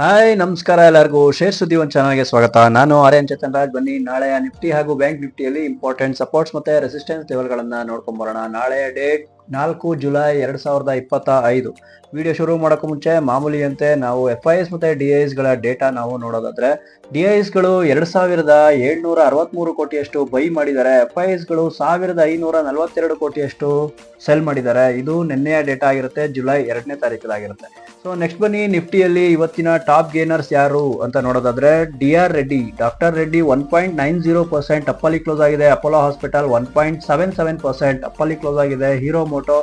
Hi ನಮಸ್ಕಾರ ಎಲ್ಲರಿಗೂ. Share ಸುದ್ದಿ ಒಂದು ಚಾನಲ್ಗೆ ಸ್ವಾಗತ. ನಾನು ಆರ್ಯನ್ ಚೇತನ್ ರಾಜ್. ಬನ್ನಿ, ನಾಳೆಯ ನಿಫ್ಟಿ ಹಾಗೂ ಬ್ಯಾಂಕ್ ನಿಫ್ಟಿಯಲ್ಲಿ ಇಂಪಾರ್ಟೆಂಟ್ ಸಪೋರ್ಟ್ಸ್ ಮತ್ತೆ ರೆಸಿಸ್ಟೆನ್ಸ್ ಲೆವೆಲ್ಗಳನ್ನ ನೋಡ್ಕೊಂಡ್ ಬರೋಣ. ನಾಳೆ ಡೇಟ್ ನಾಲ್ಕು ಜುಲೈ ಎರಡು ಸಾವಿರದ ಇಪ್ಪತ್ತ ಐದು. ವಿಡಿಯೋ ಶುರು ಮಾಡೋಕ್ಕೂ ಮುಂಚೆ ಮಾಮೂಲಿಯಂತೆ ನಾವು ಎಫ್ ಐ ಎಸ್ ಮತ್ತೆ ಡಿ ಐ ಡೇಟಾ ನಾವು ನೋಡೋದಾದರೆ ಡಿ ಐ ಗಳು ಎರಡು ಸಾವಿರದ ಏಳ್ನೂರ ಅರವತ್ತ್ಮೂರು ಕೋಟಿಯಷ್ಟು ಬೈ ಮಾಡಿದ್ದಾರೆ ಎಫ್ ಐ ಎಸ್ಗಳು ಸಾವಿರದ ಐನೂರ ನಲವತ್ತೆರಡು ಕೋಟಿಯಷ್ಟು ಸೆಲ್ ಮಾಡಿದ್ದಾರೆ ಇದು ನಿನ್ನೆಯ ಡೇಟಾ ಆಗಿರುತ್ತೆ, ಜುಲೈ ಎರಡನೇ ತಾರೀಕದಾಗಿರುತ್ತೆ. ಸೊ ನೆಕ್ಸ್ಟ್ ಬನ್ನಿ, ನಿಫ್ಟಿಯಲ್ಲಿ ಇವತ್ತಿನ ಟಾಪ್ ಗೇನರ್ಸ್ ಯಾರು ಅಂತ ನೋಡೋದಾದ್ರೆ D R Reddy doctor Reddy one point nine zero percent ಅಪ್ಪಲ್ಲಿ close ಆಗಿದೆ Apollo hospital one point seven seven percent ಅಪ್ಪಲ್ಲಿ close ಆಗಿದೆ Hero moto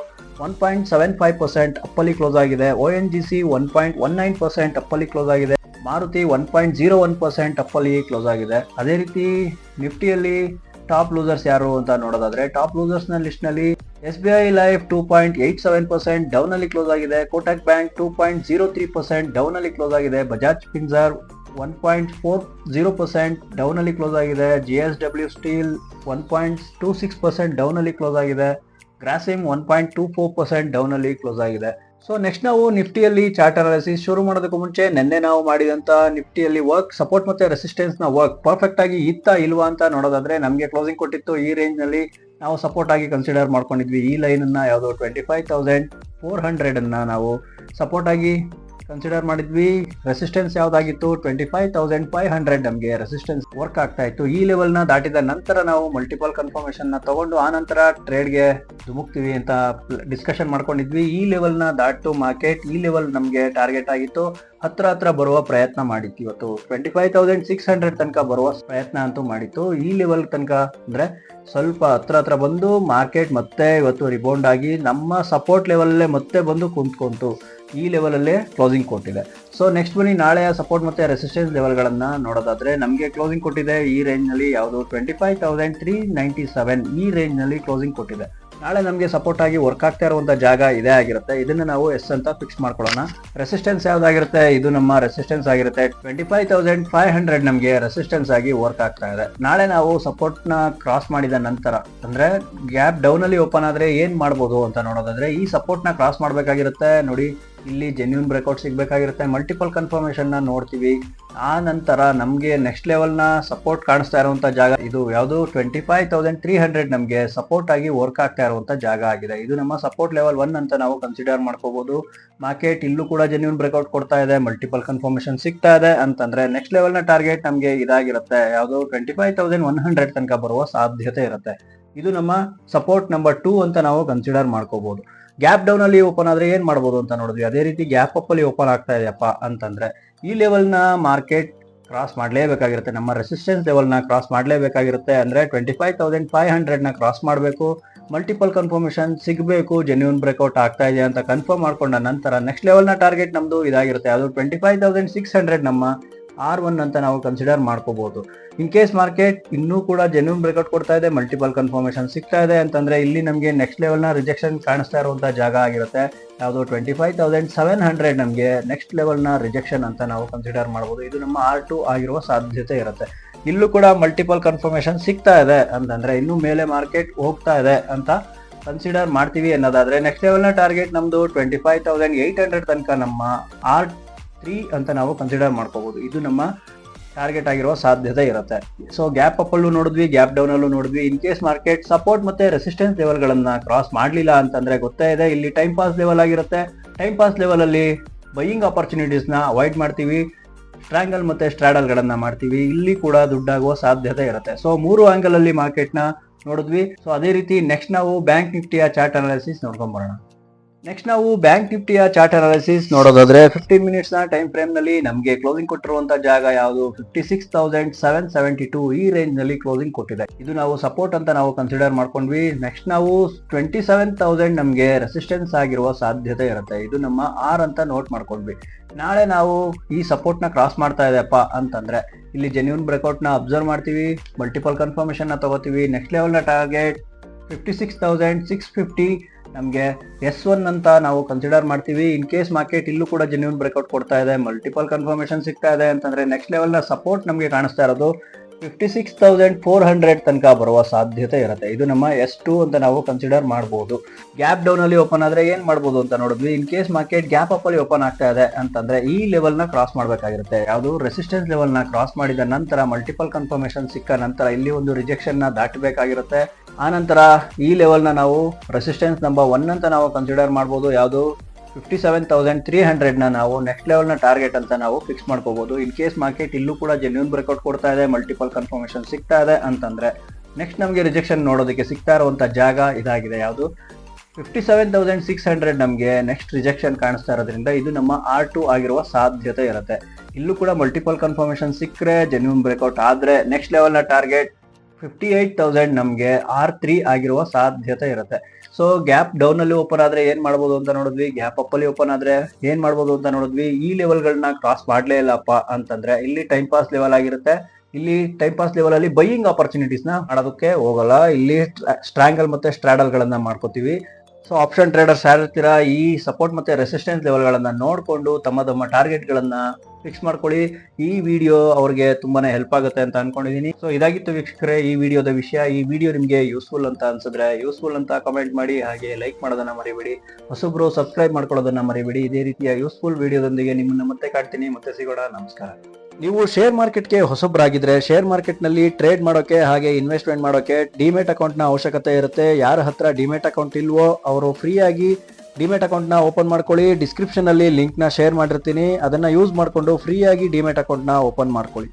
one point seven five percent ಅಪ್ಪಲ್ಲಿ close ಆಗಿದೆ. O N G C one point one nine percent ಅಪ್ಪಲ್ಲಿ close ಆಗಿದೆ. Maruti one point zero one percent ಅಪ್ಪಲ್ಲಿ close ಆಗಿದೆ. ಅದೇ ರೀತಿ ನಿಫ್ಟಿಯಲ್ಲಿ top losers ಯಾರು ಅಂತ ನೋಡೋದಾದ್ರೆ, ಟಾಪ್ ಲೂಸರ್ಸ್ನ ಲಿಸ್ಟ್ನಲ್ಲಿ S B I life two point eight seven percent down ಅಲ್ಲಿ ಕ್ಲೋಸ್ ಆಗಿದೆ. Kotak bank two point zero three percent down ಅಲ್ಲಿ ಕ್ಲೋಸ್ ಆಗಿದೆ. Bajaj finserv one point four zero percent down ಅಲ್ಲಿ close ಆಗಿದೆ. G S W steel one point two six percent down ಅಲ್ಲಿ close ಆಗಿದೆ. Grasim one point two four percent down ಅಲ್ಲಿ close ಆಗಿದೆ. So next ನಾವು ನಿಫ್ಟಿಯಲ್ಲಿ chart analysis ಶುರು ಮಾಡೋದಕ್ಕೂ ಮುಂಚೆ ನಿನ್ನೆ ನಾವು ಮಾಡಿದಂತ ನಿಫ್ಟಿಯಲ್ಲಿ ವರ್ಕ್ ಸಪೋರ್ಟ್ ಮತ್ತೆ ರೆಸಿಸ್ಟೆನ್ಸ್ನ ವರ್ಕ್ ಪರ್ಫೆಕ್ಟ್ ಆಗಿ ಇತ್ತಾ ಇಲ್ವಾ ಅಂತ ನೋಡೋದಾದ್ರೆ ನಮಗೆ ಕ್ಲೋಸಿಂಗ್ ಕೊಟ್ಟಿತ್ತು. ಈ ರೇಂಜ್ನಲ್ಲಿ ನಾವು ಸಪೋರ್ಟ್ ಆಗಿ ಕನ್ಸಿಡರ್ ಮಾಡ್ಕೊಂಡಿದ್ವಿ. ಈ ಲೈನ್ ಅನ್ನ ಯಾವುದು twenty five thousand four hundred ಅನ್ನ ನಾವು ಸಪೋರ್ಟ್ ಆಗಿ ಕನ್ಸಿಡರ್ ಮಾಡಿದ್ವಿ resistance ಯಾವ್ದಾಗಿತ್ತು? Twenty five thousand five hundred ನಮಗೆ ರೆಸಿಸ್ಟೆನ್ಸ್ ವರ್ಕ್ ಆಗ್ತಾ ಇತ್ತು. ಈ ಲೆವೆಲ್ನ ದಾಟಿದ ನಂತರ ನಾವು ಮಲ್ಟಿಪಲ್ ಕನ್ಫರ್ಮೇಶನ್ನ ತಗೊಂಡು, ಆ ನಂತರ ಟ್ರೇಡ್ಗೆ ಧುಮುಕ್ತಿವಿ ಅಂತ ಡಿಸ್ಕಷನ್ ಮಾಡ್ಕೊಂಡಿದ್ವಿ. ಈ ಲೆವೆಲ್ನ ದಾಟು ಮಾರ್ಕೆಟ್ ಈ ಲೆವೆಲ್ ನಮಗೆ ಟಾರ್ಗೆಟ್ ಆಗಿತ್ತು. ಹತ್ರ ಹತ್ರ ಬರುವ ಪ್ರಯತ್ನ ಮಾಡಿತ್ತು ಇವತ್ತು. Twenty five thousand six hundred ತನಕ ಬರುವ ಪ್ರಯತ್ನ ಅಂತೂ ಮಾಡಿತ್ತು. ಈ ಲೆವೆಲ್ ತನಕ ಅಂದ್ರೆ ಸ್ವಲ್ಪ ಹತ್ರ ಹತ್ರ ಬಂದು ಮಾರ್ಕೆಟ್ ಮತ್ತೆ ಇವತ್ತು ರಿಬೌಂಡ್ ಆಗಿ ನಮ್ಮ ಸಪೋರ್ಟ್ ಲೆವೆಲ್ಲೇ ಮತ್ತೆ ಬಂದು ಕುಂತ್ಕೊಂತು. ಈ ಲೆವೆಲಲ್ಲೇ ಕ್ಲೋಸಿಂಗ್ ಕೊಟ್ಟಿದೆ ಸೊ ನೆಕ್ಸ್ಟ್ ಬನ್ನಿ ನಾಳೆಯ ಸಪೋರ್ಟ್ ಮತ್ತೆ ರೆಸಿಸ್ಟೆನ್ಸ್ ಲೆವೆಲ್ಗಳನ್ನ ನೋಡೋದಾದರೆ ನಮಗೆ ಕ್ಲೋಸಿಂಗ್ ಕೊಟ್ಟಿದೆ ಈ ರೇಂಜ್ನಲ್ಲಿ ಯಾವುದು twenty five thousand three ninety seven ಈ ರೇಂಜ್ನಲ್ಲಿ ಕ್ಲೋಸಿಂಗ್ ಕೊಟ್ಟಿದೆ ನಾಳೆ ನಮಗೆ ಸಪೋರ್ಟ್ ಆಗಿ ವರ್ಕ್ ಆಗ್ತಾ ಇರುವಂಥ ಜಾಗ ಇದೇ ಆಗಿರುತ್ತೆ. ಇದನ್ನು ನಾವು ಎಸ್ ಅಂತ ಫಿಕ್ಸ್ ಮಾಡ್ಕೊಳ್ಳೋಣ. ರೆಸಿಸ್ಟೆನ್ಸ್ ಯಾವುದಾಗಿರುತ್ತೆ? ಇದು ನಮ್ಮ ರೆಸಿಸ್ಟೆನ್ಸ್ ಆಗಿರುತ್ತೆ. Twenty five thousand five hundred ನಮಗೆ ರೆಸಿಸ್ಟೆನ್ಸ್ ಆಗಿ ವರ್ಕ್ ಆಗ್ತಾ ಇದೆ. ನಾಳೆ ನಾವು ಸಪೋರ್ಟ್ನ ಕ್ರಾಸ್ ಮಾಡಿದ ನಂತರ, ಅಂದರೆ ಗ್ಯಾಪ್ ಡೌನಲ್ಲಿ ಓಪನ್ ಆದರೆ ಏನು ಮಾಡ್ಬೋದು ಅಂತ ನೋಡೋದಾದರೆ ಈ ಸಪೋರ್ಟ್ನ ಕ್ರಾಸ್ ಮಾಡಬೇಕಾಗಿರುತ್ತೆ. ನೋಡಿ ಇಲ್ಲಿ ಜೆನ್ಯೂನ್ ಬ್ರೇಕ್ಔಟ್ ಸಿಗಬೇಕಾಗಿರುತ್ತೆ. ಮಲ್ಟಿಪಲ್ ಕನ್ಫರ್ಮೇಶನ್ನ ನೋಡ್ತೀವಿ. ಆ ನಂತರ ನಮಗೆ ನೆಕ್ಸ್ಟ್ ಲೆವೆಲ್ನ ಸಪೋರ್ಟ್ ಕಾಣಿಸ್ತಾ ಇರುವಂತ ಜಾಗ ಇದು ಯಾವುದು? Twenty five thousand three hundred ನಮಗೆ ಸಪೋರ್ಟ್ ಆಗಿ ವರ್ಕ್ ಆಗ್ತಾ ಇರುವಂತ ಜಾಗ ಆಗಿದೆ. ಇದು ನಮ್ಮ ಸಪೋರ್ಟ್ ಲೆವೆಲ್ ಒನ್ ಅಂತ ನಾವು ಕನ್ಸಿಡರ್ ಮಾಡ್ಕೋಬಹುದು ಮಾರ್ಕೆಟ್ ಇಲ್ಲೂ ಕೂಡ ಜೆನ್ಯೂನ್ ಬ್ರೇಕ್ಔಟ್ ಕೊಡ್ತಾ ಇದೆ. ಮಲ್ಟಿಪಲ್ ಕನ್ಫರ್ಮೇಷನ್ ಸಿಗ್ತಾ ಇದೆ ಅಂತಂದ್ರೆ ನೆಕ್ಸ್ಟ್ ಲೆವೆಲ್ನ ಟಾರ್ಗೆಟ್ ನಮಗೆ ಇದಾಗಿರುತ್ತೆ. ಯಾವುದು? Twenty five thousand one hundred ತನಕ ಬರುವ ಸಾಧ್ಯತೆ ಇರುತ್ತೆ. ಇದು ನಮ್ಮ ಸಪೋರ್ಟ್ ನಂಬರ್ ಟೂ ಅಂತ ನಾವು ಕನ್ಸಿಡರ್ ಮಾಡ್ಕೋಬಹುದು ಗ್ಯಾಪ್ ಡೌನ್ ಅಲ್ಲಿ ಓಪನ್ ಆದ್ರೆ ಏನ್ ಮಾಡ್ಬೋದು ಅಂತ ನೋಡಿದ್ವಿ. ಅದೇ ರೀತಿ ಗ್ಯಾಪ್ ಅಪ್ ಅಲ್ಲಿ ಓಪನ್ ಆಗ್ತಾ ಇದೆಯಪ್ಪ ಅಂತಂದ್ರೆ ಈ ಲೆವೆಲ್ನ ಮಾರ್ಕೆಟ್ ಕ್ರಾಸ್ ಮಾಡಲೇಬೇಕಾಗಿರುತ್ತೆ. ನಮ್ಮ ರೆಸಿಸ್ಟೆನ್ಸ್ ಲೆವೆಲ್ನ ಕ್ರಾಸ್ ಮಾಡಲೇಬೇಕಾಗಿರುತ್ತೆ ಅಂದ್ರೆ ಟ್ವೆಂಟಿ ಫೈವ್ ತೌಸಂಡ್ ಫೈವ್ ಹಂಡ್ರೆಡ್ನ ಕ್ರಾಸ್ ಮಾಡಬೇಕು. ಮಲ್ಟಿಪಲ್ ಕನ್ಫರ್ಮೇಶನ್ ಸಿಗಬೇಕು. ಜೆನ್ಯೂನ್ ಬ್ರೇಕ್ಔಟ್ ಆಗ್ತಾ ಇದೆ ಅಂತ ಕನ್ಫರ್ಮ್ ಮಾಡ್ಕೊಂಡ ನಂತರ ನೆಕ್ಸ್ಟ್ ಲೆವೆಲ್ನ ಟಾರ್ಗೆಟ್ ನಮ್ದು ಇದಾಗಿರುತ್ತೆ. ಅದು twenty five thousand six hundred ನಮ್ಮ ಆರ್ ಒನ್ ಅಂತ ನಾವು ಕನ್ಸಿಡರ್ ಮಾಡ್ಕೋಬಹುದು ಇನ್ ಕೇಸ್ ಮಾರ್ಕೆಟ್ ಇನ್ನೂ ಕೂಡ ಜೆನ್ಯೂನ್ ಬ್ರೇಕ್ಔಟ್ ಕೊಡ್ತಾ ಇದೆ ಮಲ್ಟಿಪಲ್ ಕನ್ಫರ್ಮೇಶನ್ ಸಿಗ್ತಾ ಇದೆ ಅಂತಂದ್ರೆ ಇಲ್ಲಿ ನಮಗೆ ನೆಕ್ಸ್ಟ್ ಲೆವೆಲ್ನ ರಿಜೆಕ್ಷನ್ ಕಾಣಿಸ್ತಾ ಇರುವಂತಹ ಜಾಗ ಆಗಿರುತ್ತೆ. ಯಾವುದು twenty five thousand seven hundred ನಮಗೆ ನೆಕ್ಸ್ಟ್ ಲೆವೆಲ್ನ ರಿಜೆಕ್ಷನ್ ಅಂತ ನಾವು ಕನ್ಸಿಡರ್ ಮಾಡಬಹುದು ಇದು ನಮ್ಮ ಆರ್ ಟು ಆಗಿರುವ ಸಾಧ್ಯತೆ ಇರುತ್ತೆ. ಇಲ್ಲೂ ಕೂಡ ಮಲ್ಟಿಪಲ್ ಕನ್ಫರ್ಮೇಶನ್ ಸಿಗ್ತಾ ಇದೆ ಅಂತಂದ್ರೆ ಇನ್ನು ಮೇಲೆ ಮಾರ್ಕೆಟ್ ಹೋಗ್ತಾ ಇದೆ ಅಂತ ಕನ್ಸಿಡರ್ ಮಾಡ್ತೀವಿ ಅನ್ನೋದಾದ್ರೆ ನೆಕ್ಸ್ಟ್ ಲೆವೆಲ್ನ ಟಾರ್ಗೆಟ್ ನಮ್ದು twenty five thousand eight hundred ತನಕ ನಮ್ಮ ಆರ್ ತ್ರೀ ಅಂತ ನಾವು ಕನ್ಸಿಡರ್ ಮಾಡ್ಕೋಬಹುದು ಇದು ನಮ್ಮ ಟಾರ್ಗೆಟ್ ಆಗಿರುವ ಸಾಧ್ಯತೆ ಇರುತ್ತೆ. ಸೊ ಗ್ಯಾಪ್ ಅಪ್ ಅಲ್ಲೂ ನೋಡಿದ್ವಿ ಗ್ಯಾಪ್ ಡೌನ್ ಅಲ್ಲೂ ನೋಡಿದ್ವಿ. ಇನ್ ಕೇಸ್ ಮಾರ್ಕೆಟ್ ಸಪೋರ್ಟ್ ಮತ್ತೆ ರೆಸಿಸ್ಟೆನ್ಸ್ ಲೆವೆಲ್ ಗಳನ್ನ ಕ್ರಾಸ್ ಮಾಡಲಿಲ್ಲ ಅಂತಂದ್ರೆ ಗೊತ್ತೇ ಇದೆ, ಇಲ್ಲಿ ಟೈಮ್ ಪಾಸ್ ಲೆವೆಲ್ ಆಗಿರುತ್ತೆ. ಟೈಮ್ ಪಾಸ್ ಲೆವೆಲ್ ಅಲ್ಲಿ ಬೈಯಿಂಗ್ ಆಪರ್ಚುನಿಟೀಸ್ನ ಅವಾಯ್ಡ್ ಮಾಡ್ತೀವಿ. ಸ್ಟ್ರಾಂಗಲ್ ಮತ್ತೆ ಸ್ಟ್ರಾಡಲ್ ಗಳನ್ನ ಮಾಡ್ತೀವಿ. ಇಲ್ಲಿ ಕೂಡ ದುಡ್ಡಾಗುವ ಸಾಧ್ಯತೆ ಇರುತ್ತೆ. ಸೊ ಮೂರು ಆಂಗಲ್ ಅಲ್ಲಿ ಮಾರ್ಕೆಟ್ನ ನೋಡಿದ್ವಿ. ಸೊ ಅದೇ ರೀತಿ ನೆಕ್ಸ್ಟ್ ನಾವು ಬ್ಯಾಂಕ್ ನಿಫ್ಟಿಯ ಚಾರ್ಟ್ ಅನಾಲಿಸಿಸ್ ನೋಡ್ಕೊಂಡ್ ಬರೋಣ. ನೆಕ್ಸ್ಟ್ ನಾವು ಬ್ಯಾಂಕ್ ನಿಫ್ಟಿಯ ಚಾರ್ಟ್ ಅನಾಲಿಸಿಸ್ ನೋಡೋದಾದ್ರೆ ಫಿಫ್ಟೀನ್ ಮಿನಿಟ್ಸ್ನ ಟೈಮ್ ಫ್ರೇಮ್ನಲ್ಲಿ ನಮಗೆ ಕ್ಲೋಸಿಂಗ್ ಕೊಟ್ಟಿರುವಂತ ಜಾಗ ಯಾವುದು? Fifty six thousand seven seventy two ಈ ರೇಂಜ್ನಲ್ಲಿ ಕ್ಲೋಸಿಂಗ್ ಕೊಟ್ಟಿದೆ. ಇದು ನಾವು ಸಪೋರ್ಟ್ ಅಂತ ನಾವು ಕನ್ಸಿಡರ್ ಮಾಡ್ಕೊಂಡ್ವಿ. ನೆಕ್ಸ್ಟ್ ನಾವು ಟ್ವೆಂಟಿ ಸೆವೆನ್ ತೌಸಂಡ್ ನಮಗೆ ರೆಸಿಸ್ಟೆನ್ಸ್ ಆಗಿರುವ ಸಾಧ್ಯತೆ ಇರುತ್ತೆ. ಇದು ನಮ್ಮ ಆರ್ ಅಂತ ನೋಟ್ ಮಾಡ್ಕೊಂಡ್ವಿ. ನಾಳೆ ನಾವು ಈ ಸಪೋರ್ಟ್ನ ಕ್ರಾಸ್ ಮಾಡ್ತಾ ಇದೆಯಪ್ಪ ಅಂತಂದ್ರೆ ಇಲ್ಲಿ ಜೆನ್ಯೂನ್ ಬ್ರೇಕ್ಔಟ್ನ ಅಬ್ಸರ್ವ್ ಮಾಡ್ತೀವಿ ಮಲ್ಟಿಪಲ್ ಕನ್ಫರ್ಮೇಶನ್ನ ತಗೋತೀವಿ. Next ಲೆವೆಲ್ನ target fifty six thousand six fifty ನಮಗೆ ಎಸ್ ಒನ್ ಅಂತ ನಾವು ಕನ್ಸಿಡರ್ ಮಾಡ್ತೀವಿ. ಇನ್ ಕೇಸ್ ಮಾರ್ಕೆಟ್ ಇಲ್ಲೂ ಕೂಡ ಜೆನ್ಯೂನ್ ಬ್ರೇಕ್ಔಟ್ ಕೊಡ್ತಾ ಇದೆ ಮಲ್ಟಿಪಲ್ ಕನ್ಫರ್ಮೇಶನ್ ಸಿಗ್ತಾ ಇದೆ ಅಂತಂದ್ರೆ ನೆಕ್ಸ್ಟ್ ಲೆವೆಲ್ನ ಸಪೋರ್ಟ್ ನಮಗೆ ಕಾಣಿಸ್ತಾ ಇರೋದು. Fifty six thousand four hundred ತನಕ ಬರುವ ಸಾಧ್ಯತೆ ಇರುತ್ತೆ. ಇದು ನಮ್ಮ ಎಸ್ ಅಂತ ನಾವು ಕನ್ಸಿಡರ್ ಮಾಡಬಹುದು ಗ್ಯಾಪ್ ಡೌನ್ ಅಲ್ಲಿ ಓಪನ್ ಆದ್ರೆ ಏನು ಮಾಡ್ಬೋದು ಅಂತ ನೋಡಿದ್ವಿ. In case market gap up ಅಲ್ಲಿ ಓಪನ್ ಆಗ್ತಾ ಇದೆ ಅಂತಂದ್ರೆ ಈ ಲೆವೆಲ್ನ ಕ್ರಾಸ್ ಮಾಡಬೇಕಾಗಿರುತ್ತೆ. ಯಾವುದು ರೆಸಿಸ್ಟೆನ್ಸ್ ಲೆವೆಲ್ನ ಕ್ರಾಸ್ ಮಾಡಿದ ನಂತರ ಮಲ್ಟಿಪಲ್ ಕನ್ಫರ್ಮೇಶನ್ ಸಿಕ್ಕ ನಂತರ ಇಲ್ಲಿ ಒಂದು ರಿಜೆಕ್ಷನ್ನ ದಾಟಬೇಕಾಗಿರುತ್ತೆ. ಆ ನಂತರ ಈ ಲೆವೆಲ್ನ ನಾವು ರೆಸಿಸ್ಟೆನ್ಸ್ ನಂಬರ್ ಒನ್ ಅಂತ ನಾವು ಕನ್ಸಿಡರ್ ಮಾಡಬಹುದು ಯಾವುದು ಫಿಫ್ಟಿ ಸೆವೆನ್ ತೌಸಂಡ್ ತ್ರೀ ಹಂಡ್ರೆಡ್ನ ನಾವು ನೆಕ್ಸ್ಟ್ ಲೆವೆಲ್ನ ಟಾರ್ಗೆಟ್ ಅಂತ ನಾವು ಫಿಕ್ಸ್ ಮಾಡ್ಕೋಬಹುದು ಇನ್ ಕೇಸ್ ಮಾರ್ಕೆಟ್ ಇಲ್ಲೂ ಕೂಡ ಜೆನ್ಯೂನ್ ಬ್ರೇಕ್ಔಟ್ ಕೊಡ್ತಾ ಇದೆ ಮಲ್ಟಿಪಲ್ ಕನ್ಫರ್ಮೇಷನ್ ಸಿಗ್ತಾ ಇದೆ ಅಂತಂದ್ರೆ ನೆಕ್ಸ್ಟ್ ನಮಗೆ ರಿಜೆಕ್ಷನ್ ನೋಡೋದಕ್ಕೆ ಸಿಗ್ತಾ ಇರುವಂತ ಜಾಗ ಇದಾಗಿದೆ ಯಾವುದು? Fifty seven thousand six hundred ನಮಗೆ ನೆಕ್ಸ್ಟ್ ರಿಜೆಕ್ಷನ್ ಕಾಣಿಸ್ತಾ ಇರೋದ್ರಿಂದ ಇದು ನಮ್ಮ ಆರ್ ಟು ಆಗಿರುವ ಸಾಧ್ಯತೆ ಇರುತ್ತೆ. ಇಲ್ಲೂ ಕೂಡ ಮಲ್ಟಿಪಲ್ ಕನ್ಫರ್ಮೇಷನ್ ಸಿಕ್ಕರೆ ಜೆನ್ಯೂನ್ ಬ್ರೇಕ್ಔಟ್ ಆದರೆ ನೆಕ್ಸ್ಟ್ ಲೆವೆಲ್ನ ಟಾರ್ಗೆಟ್ ಫಿಫ್ಟಿ ಏಟ್ ತೌಸಂಡ್ ನಮಗೆ ಆರ್ ತ್ರೀ ಆಗಿರುವ ಸಾಧ್ಯತೆ ಇರುತ್ತೆ. ಸೊ ಗ್ಯಾಪ್ ಡೌನ್ ಅಲ್ಲಿ ಓಪನ್ ಆದ್ರೆ ಏನ್ ಮಾಡ್ಬೋದು ಅಂತ ನೋಡಿದ್ವಿ. ಗ್ಯಾಪ್ ಅಪ್ ಅಲ್ಲಿ ಓಪನ್ ಆದ್ರೆ ಏನ್ ಮಾಡ್ಬೋದು ಅಂತ ನೋಡಿದ್ವಿ. ಈ ಲೆವೆಲ್ಗಳನ್ನ ಕ್ರಾಸ್ ಮಾಡ್ಲೇ ಇಲ್ಲಪ್ಪ ಅಂತಂದ್ರೆ ಇಲ್ಲಿ ಟೈಮ್ ಪಾಸ್ ಲೆವೆಲ್ ಆಗಿರುತ್ತೆ. ಇಲ್ಲಿ ಟೈಮ್ ಪಾಸ್ ಲೆವೆಲ್ ಅಲ್ಲಿ ಬೈಯಿಂಗ್ ಆಪರ್ಚುನಿಟೀಸ್ನ ಮಾಡೋದಕ್ಕೆ ಹೋಗಲ್ಲ. ಇಲ್ಲಿ ಸ್ಟ್ರಾಂಗಲ್ ಮತ್ತೆ ಸ್ಟ್ರಾಡಲ್ ಗಳನ್ನ ಮಾಡ್ಕೋತೀವಿ. ಸೊ ಆಪ್ಷನ್ ಟ್ರೇಡರ್ಸ್ ಯಾರಿರ್ತೀರಾ, ಈ ಸಪೋರ್ಟ್ ಮತ್ತೆ ರೆಸಿಸ್ಟೆನ್ಸ್ ಲೆವೆಲ್ ಗಳನ್ನ ನೋಡ್ಕೊಂಡು ತಮ್ಮ ತಮ್ಮ ಟಾರ್ಗೆಟ್ ಗಳನ್ನ ಫಿಕ್ಸ್ ಮಾಡ್ಕೊಳ್ಳಿ. ಈ ವಿಡಿಯೋ ಅವ್ರಿಗೆ ತುಂಬಾನೇ ಹೆಲ್ಪ್ ಆಗುತ್ತೆ ಅಂತ ಅನ್ಕೊಂಡಿದೀನಿ. ಸೊ ಇದಾಗಿತ್ತು ವೀಕ್ಷಕರೇ, ಈ ವಿಡಿಯೋದ ವಿಷಯ. ಈ ವಿಡಿಯೋ ನಿಮಗೆ ಯೂಸ್ಫುಲ್ ಅಂತ ಅನ್ಸಿದ್ರೆ ಯೂಸ್ಫುಲ್ ಅಂತ ಕಮೆಂಟ್ ಮಾಡಿ, ಹಾಗೆ ಲೈಕ್ ಮಾಡೋದನ್ನ ಮರಿಬೇಡಿ. ಹೊಸಬ್ರು ಸಬ್ಸ್ಕ್ರೈಬ್ ಮಾಡ್ಕೊಳ್ಳೋದನ್ನ ಮರಿಬೇಡಿ. ಇದೇ ರೀತಿಯ ಯೂಸ್ಫುಲ್ ವಿಡಿಯೋದೊಂದಿಗೆ ನಿಮ್ಮನ್ನ ಮತ್ತೆ ಕಾಡ್ತೀನಿ ಮತ್ತೆ ಸಿಗೋಣ. ನಮಸ್ಕಾರ. ನೀವು ಶೇರ್ ಮಾರ್ಕೆಟ್ಗೆ ಹೊಸಬ್ರಾಗಿದ್ರೆ ಶೇರ್ ಮಾರ್ಕೆಟ್ನಲ್ಲಿ ಟ್ರೇಡ್ ಮಾಡೋಕೆ ಹಾಗೆ ಇನ್ವೆಸ್ಟ್ಮೆಂಟ್ ಮಾಡೋಕೆ ಡಿಮೆಟ್ ಅಕೌಂಟ್ನ ಅವಶ್ಯಕತೆ ಇರುತ್ತೆ. ಯಾರ ಹತ್ರ ಡಿಮೆಟ್ ಅಕೌಂಟ್ ಇಲ್ವೋ ಅವರು ಫ್ರೀಯಾಗಿ ಡಿಮೆಟ್ ಅಕೌಂಟ್ನ ಓಪನ್ ಮಾಡ್ಕೊಳ್ಳಿ. ಡಿಸ್ಕ್ರಿಪ್ಷನ್ ಲಿಂಕ್ನ ಶೇರ್ ಮಾಡಿರ್ತೀನಿ. ಅದನ್ನ ಯೂಸ್ ಮಾಡಿಕೊಂಡು ಫ್ರೀಯಾಗಿ ಡಿಮೆಟ್ ಅಕೌಂಟ್ನ ಓಪನ್ ಮಾಡ್ಕೊಳ್ಳಿ.